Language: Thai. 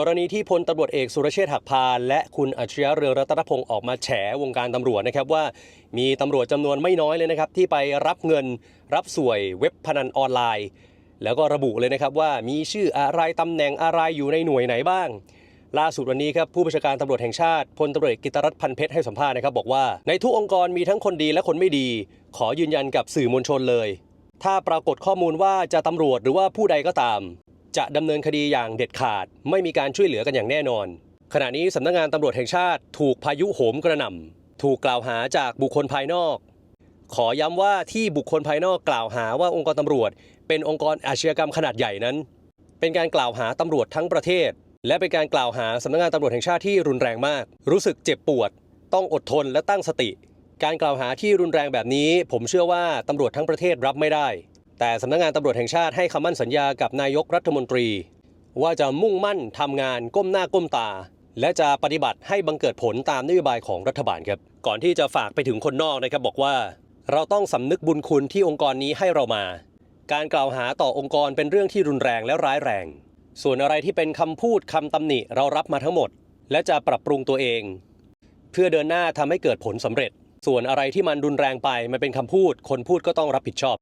กรณีที่พลตำรวจเอกสุรเชษฐ์หักพาน และคุณอัจฉริยะเรืองรัตนพงศ์ออกมาแฉวงการตำรวจนะครับว่า มีตำรวจจำนวนไม่น้อยเลยนะครับ ที่ไปรับเงินรับสวยเว็บพนันออนไลน์ แล้วก็ระบุเลยนะครับว่ามีชื่ออะไรตำแหน่งอะไรอยู่ในหน่วยไหนบ้าง ล่าสุดวันนี้ครับผู้บัญชาการตำรวจแห่งชาติพลตำรวจเอกกิตรัตน์พันเพชรให้สัมภาษณ์นะครับบอกว่าในทุกองค์กรมีทั้งคนดีและคนไม่ดี ขอยืนยันกับสื่อมวลชนเลย ถ้าปรากฏข้อมูลว่าจะตำรวจหรือว่าผู้ใดก็ตาม จะดำเนินคดีอย่างเด็ดขาด ไม่มีการช่วยเหลือกันอย่างแน่นอน ขณะนี้สำนักงานตำรวจแห่งชาติถูกพายุโหมกระหน่ำถูกกล่าวหาจากบุคคลภายนอก ขอย้ำว่าที่บุคคลภายนอกกล่าวหาว่าองค์กรตำรวจ เป็นองค์กรอาชญากรรมขนาดใหญ่นั้น เป็นการกล่าวหาตำรวจทั้งประเทศ และเป็นการกล่าวหาสำนักงานตำรวจแห่งชาติที่รุนแรงมาก รู้สึกเจ็บปวด ต้องอดทนและตั้งสติ การกล่าวหาที่รุนแรงแบบนี้ ผมเชื่อว่าตำรวจทั้งประเทศรับไม่ได้ แต่สำนักงานตำรวจแห่งชาติให้คำมั่นสัญญากับนายกรัฐมนตรี ว่าจะมุ่งมั่นทำงานก้มหน้าก้มตา และจะปฏิบัติให้บังเกิดผลตามนโยบายของรัฐบาลครับ ก่อนที่จะฝากไปถึงคนนอกนะครับบอกว่า เราต้องสำนึกบุญคุณที่องค์กรนี้ให้เรามา การกล่าวหาต่อองค์กรเป็นเรื่องที่รุนแรงและร้ายแรง ส่วนอะไรที่เป็นคำพูดคำตำหนิเรารับมาทั้งหมด และจะปรับปรุงตัวเอง เพื่อเดินหน้าทำให้เกิดผลสำเร็จ ส่วนอะไรที่มันรุนแรงไปมันเป็นคำพูด คนพูดก็ต้องรับผิดชอบ